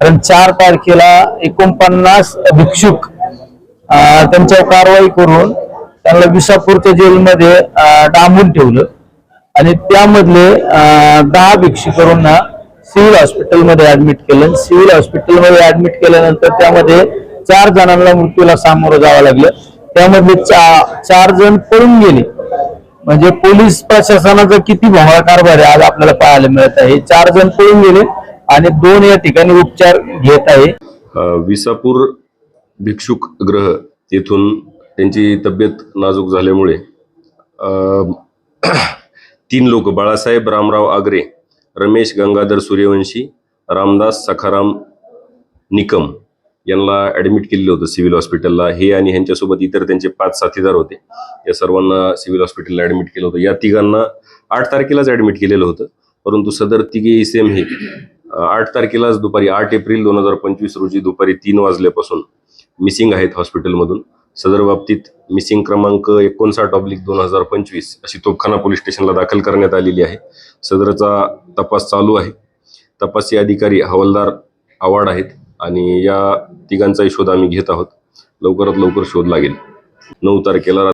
कारण चार तारखेला एकोणपन्नास भिक्षुक त्यांच्यावर कारवाई करून त्यांना विसापूरच्या जेलमध्ये डांबून ठेवलं. आणि त्यामधले दहा भिक्षुकांना सिव्हिल हॉस्पिटलमध्ये ऍडमिट केलं. सिव्हिल हॉस्पिटलमध्ये ऍडमिट केल्यानंतर त्यामध्ये चार जणांना मृत्यूला सामोरं जावं लागलं. त्यामध्ये चा- चार जण पळून गेले. म्हणजे पोलीस प्रशासनाचा किती भोंगळा कारभार आहे आज आपल्याला पाहायला मिळत आहे. चार जण पळून गेले. आणि दोन या ठिकाणी उपचार घेत आहे. विसापूर भिक्षुक ग्रह येथून त्यांची तब्येत नाजूक झाल्यामुळे तीन लोक बाळासाहेब रामराव आगरे रमेश गंगाधर सूर्यवंशी रामदास सखाराम निकम यांना ॲडमिट केलेलं होतं सिव्हिल हॉस्पिटलला हे आणि ह्यांच्यासोबत इतर त्यांचे पाच साथीदार होते. या सर्वांना सिव्हिल हॉस्पिटलला ॲडमिट केलं होतं. या तिघांना आठ तारखेलाच ॲडमिट केलेलं होतं. परंतु सदर तिघे सेम हे. आठ तारखेलाच दुपारी आठ एप्रिल दोन हजार पंचवीस रोजी दुपारी तीन वाजल्यापासून मिसिंग आहेत हॉस्पिटलमधून. सदर बाबतीत मिसिंग क्रमांक एकोणसाठ ऑब्लिक दोन हजार पंचवीस अशी तोपखाना पोलीस स्टेशनला दाखल करण्यात आलेली आहे. सदरचा तपास चालू आहे. तपासी अधिकारी हवालदार आवाड आहेत आणि या तिघांचाही शोध आम्ही घेत आहोत. लवकरात लवकर शोध लागेल. नऊ तारखेला